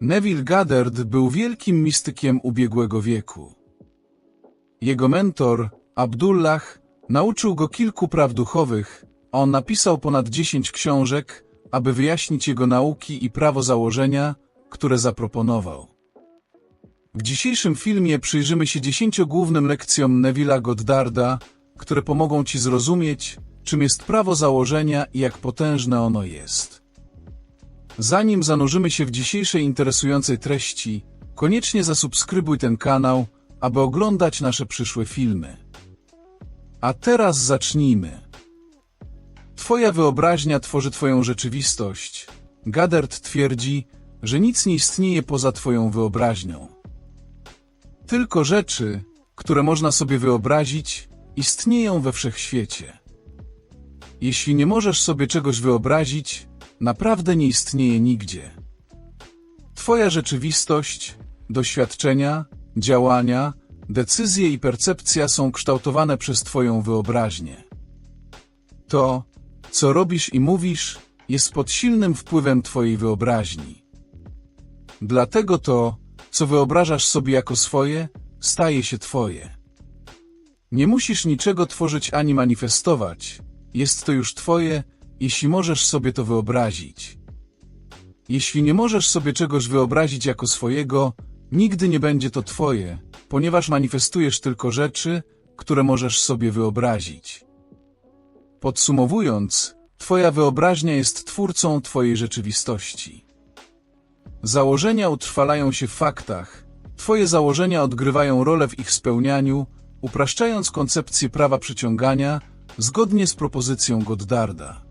Neville Goddard był wielkim mistykiem ubiegłego wieku. Jego mentor, Abdullah, nauczył go kilku praw duchowych, a on napisał ponad dziesięć książek, aby wyjaśnić jego nauki i prawo założenia, które zaproponował. W dzisiejszym filmie przyjrzymy się dziesięciogłównym lekcjom Neville'a Goddarda, które pomogą Ci zrozumieć, czym jest prawo założenia i jak potężne ono jest. Zanim zanurzymy się w dzisiejszej interesującej treści, koniecznie zasubskrybuj ten kanał, aby oglądać nasze przyszłe filmy. A teraz zacznijmy. Twoja wyobraźnia tworzy Twoją rzeczywistość. Gadert twierdzi, że nic nie istnieje poza Twoją wyobraźnią. Tylko rzeczy, które można sobie wyobrazić, istnieją we wszechświecie. Jeśli nie możesz sobie czegoś wyobrazić, naprawdę nie istnieje nigdzie. Twoja rzeczywistość, doświadczenia, działania, decyzje i percepcja są kształtowane przez Twoją wyobraźnię. To, co robisz i mówisz, jest pod silnym wpływem Twojej wyobraźni. Dlatego to, co wyobrażasz sobie jako swoje, staje się Twoje. Nie musisz niczego tworzyć ani manifestować, jest to już Twoje, jeśli możesz sobie to wyobrazić. Jeśli nie możesz sobie czegoś wyobrazić jako swojego, nigdy nie będzie to Twoje, ponieważ manifestujesz tylko rzeczy, które możesz sobie wyobrazić. Podsumowując, Twoja wyobraźnia jest twórcą Twojej rzeczywistości. Założenia utrwalają się w faktach, Twoje założenia odgrywają rolę w ich spełnianiu, upraszczając koncepcję prawa przyciągania zgodnie z propozycją Goddarda.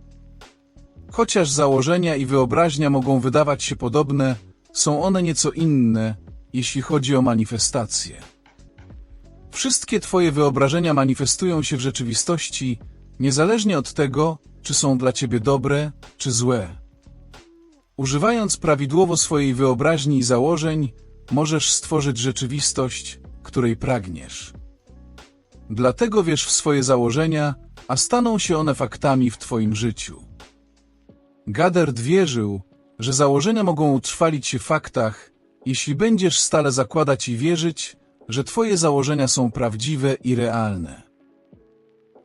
Chociaż założenia i wyobraźnia mogą wydawać się podobne, są one nieco inne, jeśli chodzi o manifestację. Wszystkie Twoje wyobrażenia manifestują się w rzeczywistości, niezależnie od tego, czy są dla Ciebie dobre, czy złe. Używając prawidłowo swojej wyobraźni i założeń, możesz stworzyć rzeczywistość, której pragniesz. Dlatego wierz w swoje założenia, a staną się one faktami w Twoim życiu. Gaderd wierzył, że założenia mogą utrwalić się w faktach, jeśli będziesz stale zakładać i wierzyć, że Twoje założenia są prawdziwe i realne.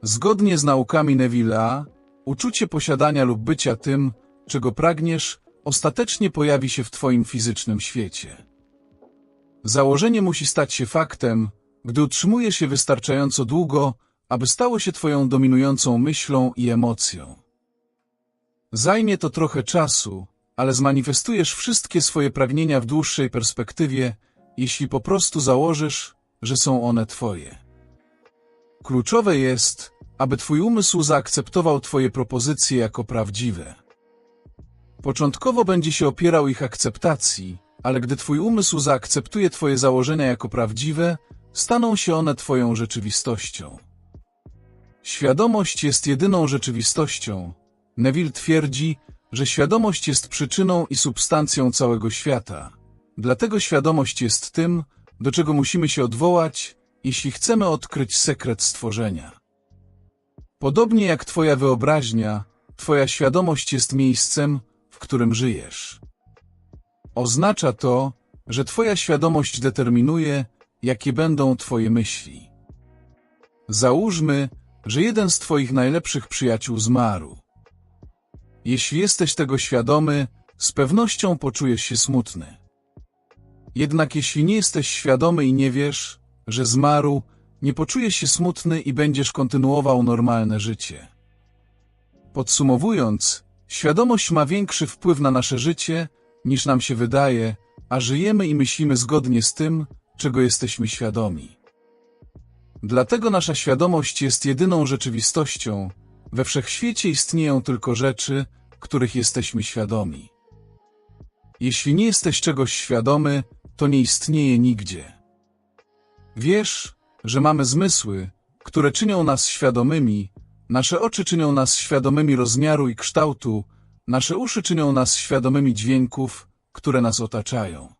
Zgodnie z naukami Neville'a, uczucie posiadania lub bycia tym, czego pragniesz, ostatecznie pojawi się w Twoim fizycznym świecie. Założenie musi stać się faktem, gdy utrzymujesz je wystarczająco długo, aby stało się Twoją dominującą myślą i emocją. Zajmie to trochę czasu, ale zmanifestujesz wszystkie swoje pragnienia w dłuższej perspektywie, jeśli po prostu założysz, że są one Twoje. Kluczowe jest, aby Twój umysł zaakceptował Twoje propozycje jako prawdziwe. Początkowo będzie się opierał ich akceptacji, ale gdy Twój umysł zaakceptuje Twoje założenia jako prawdziwe, staną się one Twoją rzeczywistością. Świadomość jest jedyną rzeczywistością. Neville twierdzi, że świadomość jest przyczyną i substancją całego świata. Dlatego świadomość jest tym, do czego musimy się odwołać, jeśli chcemy odkryć sekret stworzenia. Podobnie jak Twoja wyobraźnia, Twoja świadomość jest miejscem, w którym żyjesz. Oznacza to, że Twoja świadomość determinuje, jakie będą Twoje myśli. Załóżmy, że jeden z Twoich najlepszych przyjaciół zmarł. Jeśli jesteś tego świadomy, z pewnością poczujesz się smutny. Jednak jeśli nie jesteś świadomy i nie wiesz, że zmarł, nie poczujesz się smutny i będziesz kontynuował normalne życie. Podsumowując, świadomość ma większy wpływ na nasze życie, niż nam się wydaje, a żyjemy i myślimy zgodnie z tym, czego jesteśmy świadomi. Dlatego nasza świadomość jest jedyną rzeczywistością. We wszechświecie istnieją tylko rzeczy, których jesteśmy świadomi. Jeśli nie jesteś czegoś świadomy, to nie istnieje nigdzie. Wiesz, że mamy zmysły, które czynią nas świadomymi, nasze oczy czynią nas świadomymi rozmiaru i kształtu, nasze uszy czynią nas świadomymi dźwięków, które nas otaczają.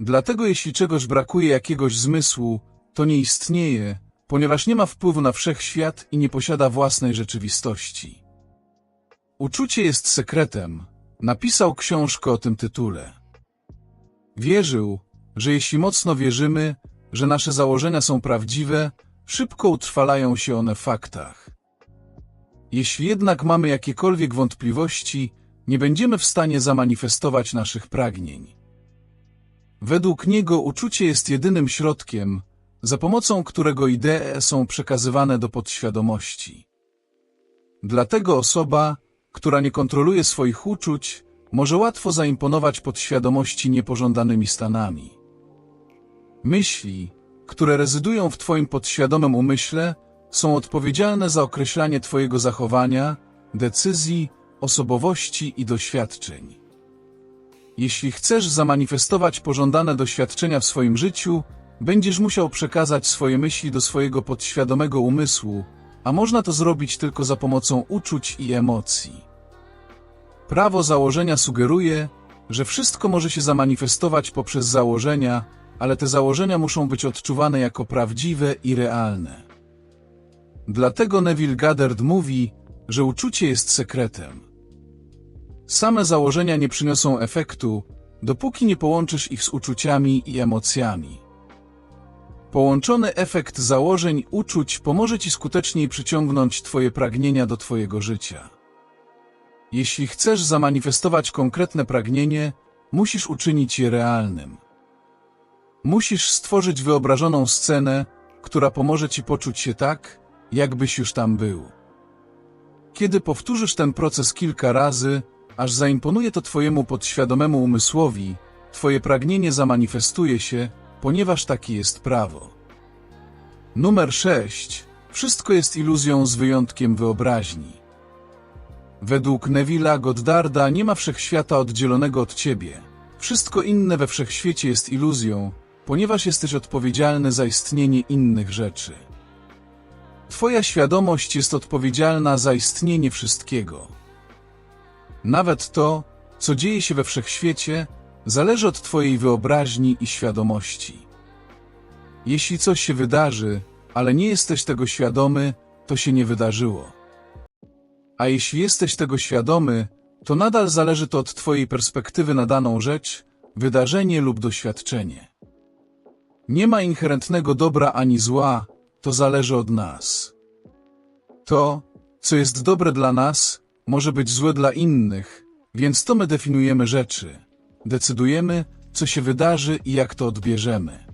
Dlatego jeśli czegoś brakuje jakiegoś zmysłu, to nie istnieje, ponieważ nie ma wpływu na wszechświat i nie posiada własnej rzeczywistości. Uczucie jest sekretem. Napisał książkę o tym tytule. Wierzył, że jeśli mocno wierzymy, że nasze założenia są prawdziwe, szybko utrwalają się one w faktach. Jeśli jednak mamy jakiekolwiek wątpliwości, nie będziemy w stanie zamanifestować naszych pragnień. Według niego uczucie jest jedynym środkiem, za pomocą którego idee są przekazywane do podświadomości. Dlatego osoba, która nie kontroluje swoich uczuć, może łatwo zaimponować podświadomości niepożądanymi stanami. Myśli, które rezydują w Twoim podświadomym umyśle, są odpowiedzialne za określanie Twojego zachowania, decyzji, osobowości i doświadczeń. Jeśli chcesz zamanifestować pożądane doświadczenia w swoim życiu, będziesz musiał przekazać swoje myśli do swojego podświadomego umysłu, a można to zrobić tylko za pomocą uczuć i emocji. Prawo założenia sugeruje, że wszystko może się zamanifestować poprzez założenia, ale te założenia muszą być odczuwane jako prawdziwe i realne. Dlatego Neville Goddard mówi, że uczucie jest sekretem. Same założenia nie przyniosą efektu, dopóki nie połączysz ich z uczuciami i emocjami. Połączony efekt założeń uczuć pomoże Ci skuteczniej przyciągnąć Twoje pragnienia do Twojego życia. Jeśli chcesz zamanifestować konkretne pragnienie, musisz uczynić je realnym. Musisz stworzyć wyobrażoną scenę, która pomoże Ci poczuć się tak, jakbyś już tam był. Kiedy powtórzysz ten proces kilka razy, aż zaimponuje to Twojemu podświadomemu umysłowi, Twoje pragnienie zamanifestuje się, ponieważ takie jest prawo. Numer 6. Wszystko jest iluzją z wyjątkiem wyobraźni. Według Neville'a Goddarda nie ma wszechświata oddzielonego od Ciebie. Wszystko inne we wszechświecie jest iluzją, ponieważ jesteś odpowiedzialny za istnienie innych rzeczy. Twoja świadomość jest odpowiedzialna za istnienie wszystkiego. Nawet to, co dzieje się we wszechświecie, zależy od Twojej wyobraźni i świadomości. Jeśli coś się wydarzy, ale nie jesteś tego świadomy, to się nie wydarzyło. A jeśli jesteś tego świadomy, to nadal zależy to od Twojej perspektywy na daną rzecz, wydarzenie lub doświadczenie. Nie ma inherentnego dobra ani zła, to zależy od nas. To, co jest dobre dla nas, może być złe dla innych, więc to my definiujemy rzeczy. Decydujemy, co się wydarzy i jak to odbierzemy.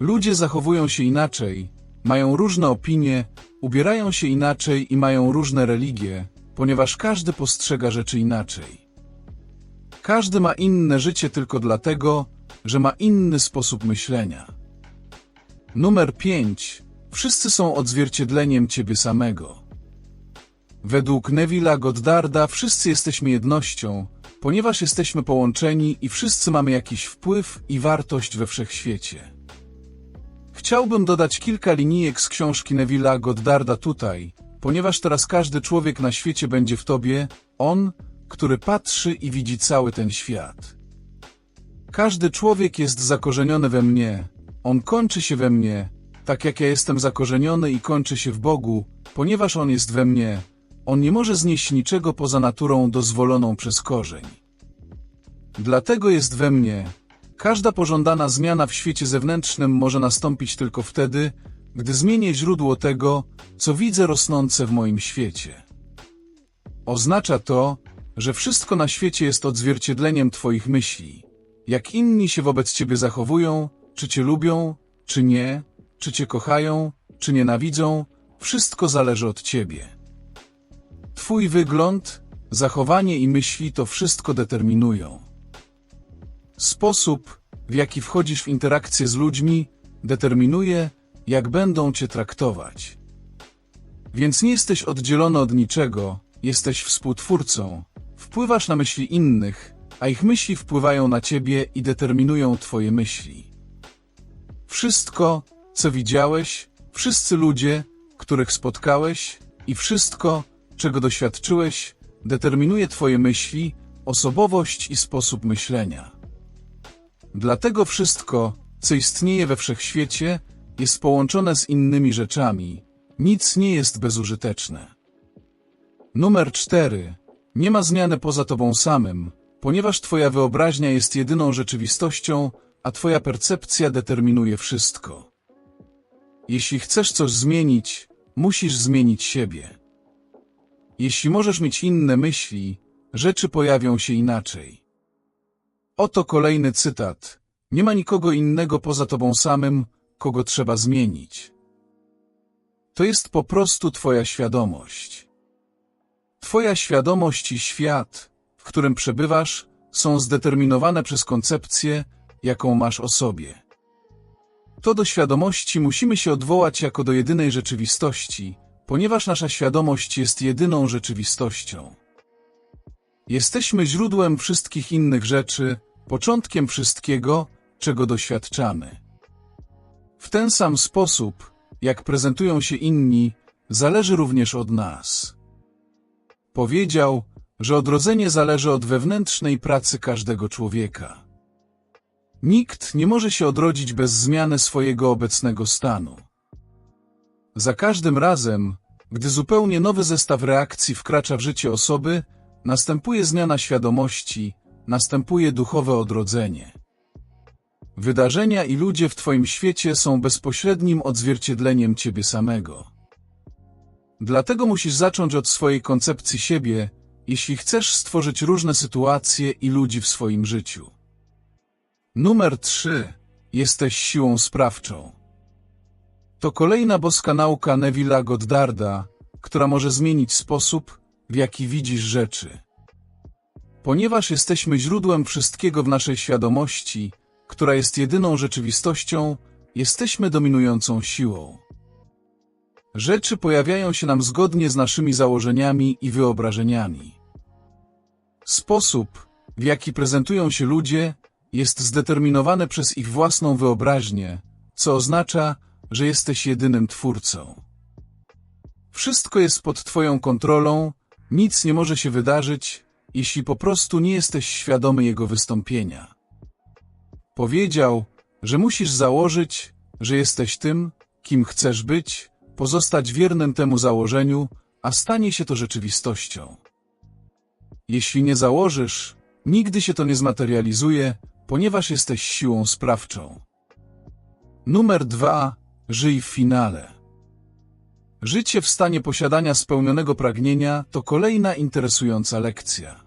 Ludzie zachowują się inaczej, mają różne opinie, ubierają się inaczej i mają różne religie, ponieważ każdy postrzega rzeczy inaczej. Każdy ma inne życie tylko dlatego, że ma inny sposób myślenia. Numer 5. Wszyscy są odzwierciedleniem ciebie samego. Według Neville'a Goddarda wszyscy jesteśmy jednością, ponieważ jesteśmy połączeni i wszyscy mamy jakiś wpływ i wartość we wszechświecie. Chciałbym dodać kilka linijek z książki Neville'a Goddarda tutaj, ponieważ teraz każdy człowiek na świecie będzie w tobie, on, który patrzy i widzi cały ten świat. Każdy człowiek jest zakorzeniony we mnie, on kończy się we mnie, tak jak ja jestem zakorzeniony i kończy się w Bogu, ponieważ on jest we mnie, on nie może znieść niczego poza naturą dozwoloną przez korzeń. Dlatego jest we mnie, Każda pożądana zmiana w świecie zewnętrznym może nastąpić tylko wtedy, gdy zmienię źródło tego, co widzę rosnące w moim świecie. Oznacza to, że wszystko na świecie jest odzwierciedleniem Twoich myśli. Jak inni się wobec Ciebie zachowują, czy Cię lubią, czy nie, czy Cię kochają, czy nienawidzą, wszystko zależy od Ciebie. Twój wygląd, zachowanie i myśli to wszystko determinują. Sposób, w jaki wchodzisz w interakcję z ludźmi, determinuje, jak będą cię traktować. Więc nie jesteś oddzielony od niczego, jesteś współtwórcą, wpływasz na myśli innych, a ich myśli wpływają na ciebie i determinują twoje myśli. Wszystko, co widziałeś, wszyscy ludzie, których spotkałeś i wszystko, czego doświadczyłeś, determinuje twoje myśli, osobowość i sposób myślenia. Dlatego wszystko, co istnieje we wszechświecie, jest połączone z innymi rzeczami. Nic nie jest bezużyteczne. Numer 4. Nie ma zmiany poza tobą samym. ponieważ twoja wyobraźnia jest jedyną rzeczywistością, a twoja percepcja determinuje wszystko. Jeśli chcesz coś zmienić, musisz zmienić siebie. Jeśli możesz mieć inne myśli, rzeczy pojawią się inaczej. Oto kolejny cytat. Nie ma nikogo innego poza tobą samym, kogo trzeba zmienić. To jest po prostu twoja świadomość. Twoja świadomość i świat, w którym przebywasz, są zdeterminowane przez koncepcję, jaką masz o sobie. To do świadomości musimy się odwołać jako do jedynej rzeczywistości, ponieważ nasza świadomość jest jedyną rzeczywistością. Jesteśmy źródłem wszystkich innych rzeczy, początkiem wszystkiego, czego doświadczamy. W ten sam sposób, jak prezentują się inni, zależy również od nas. Powiedział, że odrodzenie zależy od wewnętrznej pracy każdego człowieka. Nikt nie może się odrodzić bez zmiany swojego obecnego stanu. Za każdym razem, gdy zupełnie nowy zestaw reakcji wkracza w życie osoby, następuje zmiana świadomości, następuje duchowe odrodzenie. Wydarzenia i ludzie w Twoim świecie są bezpośrednim odzwierciedleniem Ciebie samego. Dlatego musisz zacząć od swojej koncepcji siebie, jeśli chcesz stworzyć różne sytuacje i ludzi w swoim życiu. Numer 3. Jesteś siłą sprawczą. To kolejna boska nauka Neville'a Goddarda, która może zmienić sposób, w jaki widzisz rzeczy. Ponieważ jesteśmy źródłem wszystkiego w naszej świadomości, która jest jedyną rzeczywistością, jesteśmy dominującą siłą. Rzeczy pojawiają się nam zgodnie z naszymi założeniami i wyobrażeniami. Sposób, w jaki prezentują się ludzie, jest zdeterminowany przez ich własną wyobraźnię, co oznacza, że jesteś jedynym twórcą. Wszystko jest pod Twoją kontrolą, nic nie może się wydarzyć, jeśli po prostu nie jesteś świadomy jego wystąpienia. Powiedział, że musisz założyć, że jesteś tym, kim chcesz być, pozostać wiernym temu założeniu, a stanie się to rzeczywistością. Jeśli nie założysz, nigdy się to nie zmaterializuje, ponieważ jesteś siłą sprawczą. Numer dwa. Żyj w finale. Życie w stanie posiadania spełnionego pragnienia to kolejna interesująca lekcja.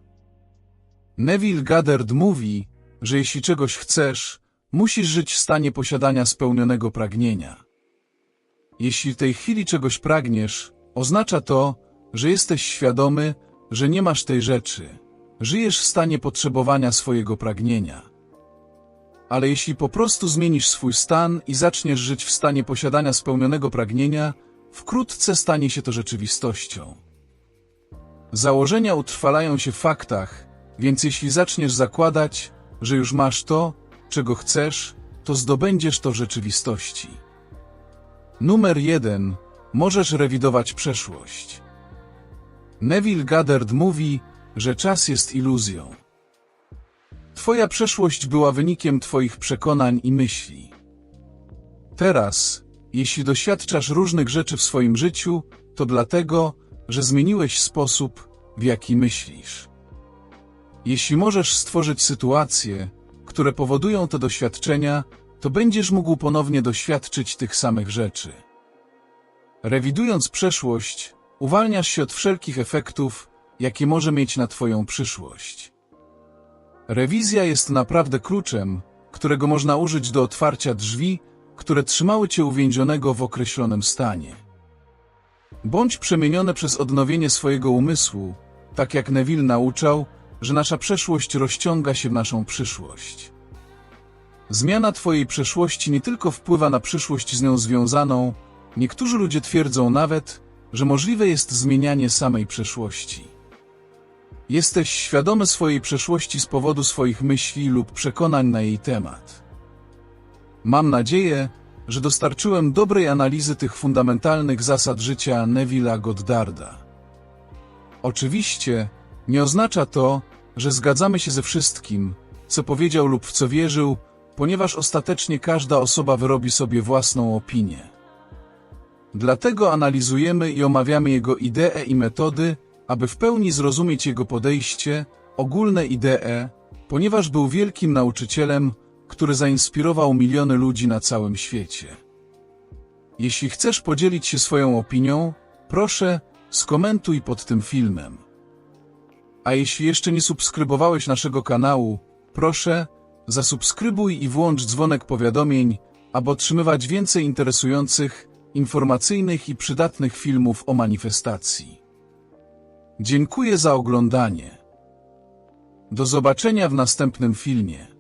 Neville Goddard mówi, że jeśli czegoś chcesz, musisz żyć w stanie posiadania spełnionego pragnienia. Jeśli w tej chwili czegoś pragniesz, oznacza to, że jesteś świadomy, że nie masz tej rzeczy. Żyjesz w stanie potrzebowania swojego pragnienia. Ale jeśli po prostu zmienisz swój stan i zaczniesz żyć w stanie posiadania spełnionego pragnienia, wkrótce stanie się to rzeczywistością. Założenia utrwalają się w faktach, więc jeśli zaczniesz zakładać, że już masz to, czego chcesz, to zdobędziesz to w rzeczywistości. Numer jeden. Możesz rewidować przeszłość. Neville Goddard mówi, że czas jest iluzją. Twoja przeszłość była wynikiem Twoich przekonań i myśli. Teraz, jeśli doświadczasz różnych rzeczy w swoim życiu, to dlatego, że zmieniłeś sposób, w jaki myślisz. Jeśli możesz stworzyć sytuacje, które powodują te doświadczenia, to będziesz mógł ponownie doświadczyć tych samych rzeczy. Rewidując przeszłość, uwalniasz się od wszelkich efektów, jakie może mieć na Twoją przyszłość. Rewizja jest naprawdę kluczem, którego można użyć do otwarcia drzwi, które trzymały Cię uwięzionego w określonym stanie. Bądź przemienione przez odnowienie swojego umysłu, tak jak Neville nauczał, że nasza przeszłość rozciąga się w naszą przyszłość. Zmiana Twojej przeszłości nie tylko wpływa na przyszłość z nią związaną, niektórzy ludzie twierdzą nawet, że możliwe jest zmienianie samej przeszłości. Jesteś świadomy swojej przeszłości z powodu swoich myśli lub przekonań na jej temat. Mam nadzieję, że dostarczyłem dobrej analizy tych fundamentalnych zasad życia Neville'a Goddarda. Oczywiście, nie oznacza to, że zgadzamy się ze wszystkim, co powiedział lub w co wierzył, ponieważ ostatecznie każda osoba wyrobi sobie własną opinię. Dlatego analizujemy i omawiamy jego idee i metody, aby w pełni zrozumieć jego podejście, ogólne idee, ponieważ był wielkim nauczycielem, który zainspirował miliony ludzi na całym świecie. Jeśli chcesz podzielić się swoją opinią, proszę skomentuj pod tym filmem. A jeśli jeszcze nie subskrybowałeś naszego kanału, proszę zasubskrybuj i włącz dzwonek powiadomień, aby otrzymywać więcej interesujących, informacyjnych i przydatnych filmów o manifestacji. Dziękuję za oglądanie. Do zobaczenia w następnym filmie.